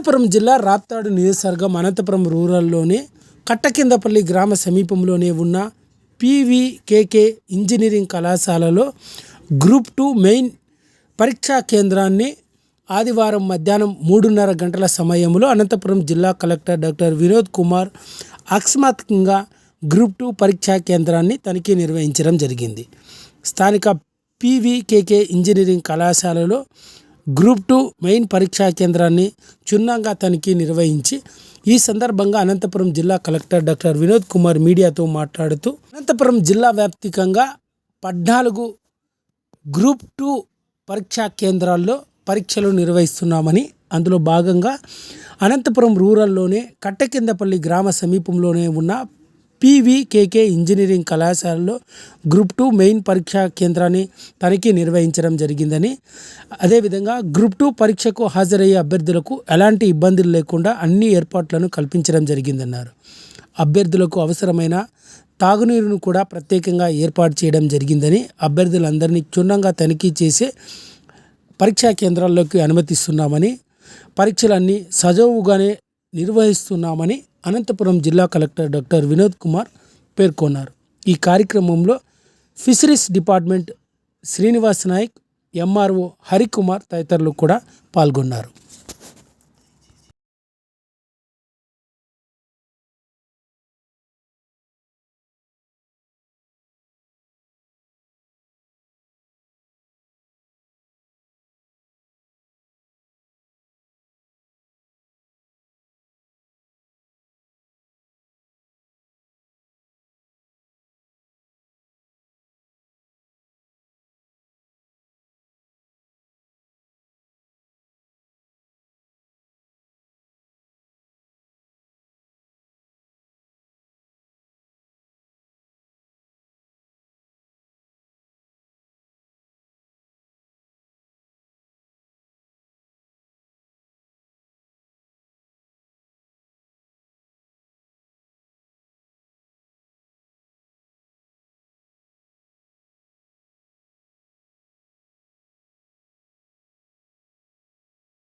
అనంతపురం జిల్లా రాప్తాడు నియోజకవర్గం అనంతపురం రూరల్లోని కట్టకిందపల్లి గ్రామ సమీపంలోనే ఉన్న పీవీకేకే ఇంజనీరింగ్ కళాశాలలో గ్రూప్ టూ మెయిన్ పరీక్షా కేంద్రాన్ని ఆదివారం మధ్యాహ్నం మూడున్నర గంటల సమయంలో అనంతపురం జిల్లా కలెక్టర్ డాక్టర్ వినోద్ కుమార్ అకస్మాత్తుగా గ్రూప్ టూ పరీక్షా కేంద్రాన్ని తనిఖీ నిర్వహించడం జరిగింది. స్థానిక పీవీకేకే ఇంజనీరింగ్ కళాశాలలో గ్రూప్ టూ మెయిన్ పరీక్షా కేంద్రాన్ని క్షుణ్ణంగా తనిఖీ నిర్వహించి ఈ సందర్భంగా అనంతపురం జిల్లా కలెక్టర్ డాక్టర్ వినోద్ కుమార్ మీడియాతో మాట్లాడుతూ అనంతపురం జిల్లా వ్యాప్తికంగా పద్నాలుగు గ్రూప్ టూ పరీక్షా కేంద్రాల్లో పరీక్షలు నిర్వహిస్తున్నామని అందులో భాగంగా అనంతపురం రూరల్లోనే కట్టకిందపల్లి గ్రామ సమీపంలోనే ఉన్న పీవీకేకే ఇంజనీరింగ్ కళాశాలలో గ్రూప్ టూ మెయిన్ పరీక్షా కేంద్రాన్ని తనిఖీ నిర్వహించడం జరిగిందని అదేవిధంగా గ్రూప్ టూ పరీక్షకు హాజరయ్యే అభ్యర్థులకు ఎలాంటి ఇబ్బందులు లేకుండా అన్ని ఏర్పాట్లను కల్పించడం జరిగిందన్నారు. అభ్యర్థులకు అవసరమైన తాగునీరును కూడా ప్రత్యేకంగా ఏర్పాటు చేయడం జరిగిందని అభ్యర్థులందరినీ క్షుణ్ణంగా తనిఖీ చేసే పరీక్షా కేంద్రాల్లోకి అనుమతిస్తున్నామని పరీక్షలన్నీ సజావుగానే నిర్వహిస్తున్నామని అనంతపురం జిల్లా కలెక్టర్ డాక్టర్ వినోద్ కుమార్ పేర్కొన్నారు. ఈ కార్యక్రమంలో fisheries department Srinivas Nayak MRO Harikumar తదితరులు కూడా పాల్గొన్నారు.